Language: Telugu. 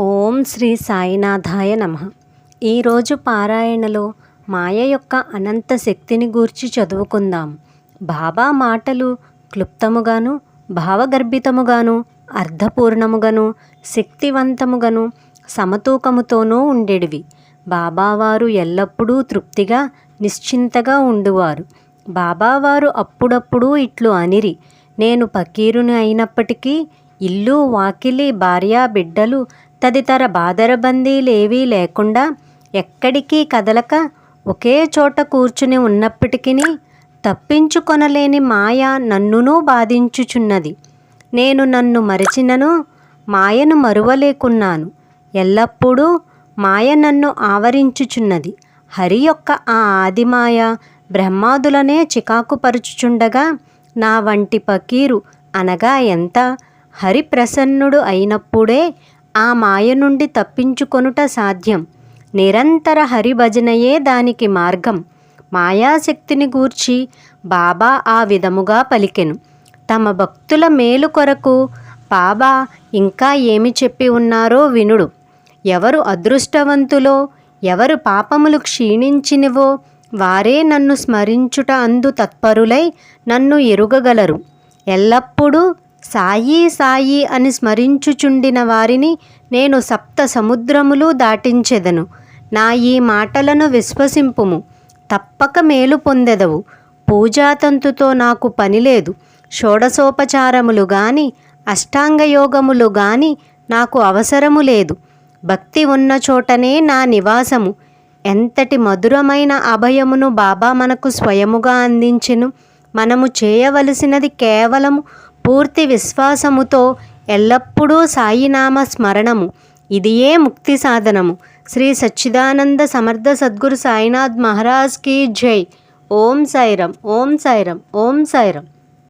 ఓం శ్రీ సాయినాథాయ నమ. ఈరోజు పారాయణలో మాయ యొక్క అనంత శక్తిని గూర్చి చదువుకుందాం. బాబా మాటలు క్లుప్తముగాను భావగర్భితముగాను అర్థపూర్ణముగాను శక్తివంతముగాను సమతూకముతోనూ ఉండేటివి బాబావారు ఎల్లప్పుడూ తృప్తిగా నిశ్చింతగా ఉండువారు. బాబావారు అప్పుడప్పుడు ఇట్లు అనిరి నేను పకీరుని అయినప్పటికీ ఇల్లు వాకిలి భార్య బిడ్డలు తదితర బాదరబందీలేవీ లేకుండా ఎక్కడికి కదలక ఒకే చోట కూర్చుని ఉన్నప్పటికీ తప్పించుకొనలేని మాయ నన్నునూ బాధించుచున్నది. నేను నన్ను మరచినను మాయను మరువలేకున్నాను. ఎల్లప్పుడూ మాయ నన్ను ఆవరించుచున్నది. హరి యొక్క ఆ ఆదిమాయ బ్రహ్మాదులనే చికాకుపరుచుచుండగా నా వంటి పకీరు అనగా ఎంత? హరి ప్రసన్నుడు అయినప్పుడే ఆ మాయ నుండి తప్పించుకొనుట సాధ్యం. నిరంతర హరిభజనయే దానికి మార్గం. మాయాశక్తిని గూర్చి బాబా ఆ విధముగా పలికెను. తమ భక్తుల మేలు కొరకు బాబా ఇంకా ఏమి చెప్పి ఉన్నారో వినుడు. ఎవరు అదృష్టవంతులో ఎవరు పాపములు క్షీణించినవో వారే నన్ను స్మరించుట అందు తత్పరులై నన్ను ఎరుగగలరు. ఎల్లప్పుడూ సాయి సాయి అని స్మరించుచుండిన వారిని నేను సప్త సముద్రములు దాటించెదను. నా ఈ మాటలను విశ్వసింపుము. తప్పక మేలు పొందెదవు. పూజాతంతుతో నాకు పని లేదు. షోడసోపచారములు గాని అష్టాంగయోగములు గాని నాకు అవసరము లేదు. భక్తి ఉన్న చోటనే నా నివాసము. ఎంతటి మధురమైన అభయమును బాబా మనకు స్వయముగా అందించెను. మనము చేయవలసినది కేవలము పూర్తి విశ్వాసముతో ఎల్లప్పుడూ సాయినామ స్మరణము. ఇదియే ముక్తి సాధనము. శ్రీ సచ్చిదానంద సమర్థ సద్గురు సాయినాథ్ మహారాజ్ కీ జై. ఓం సాయిరం ఓం సాయిరం ఓం సాయిరం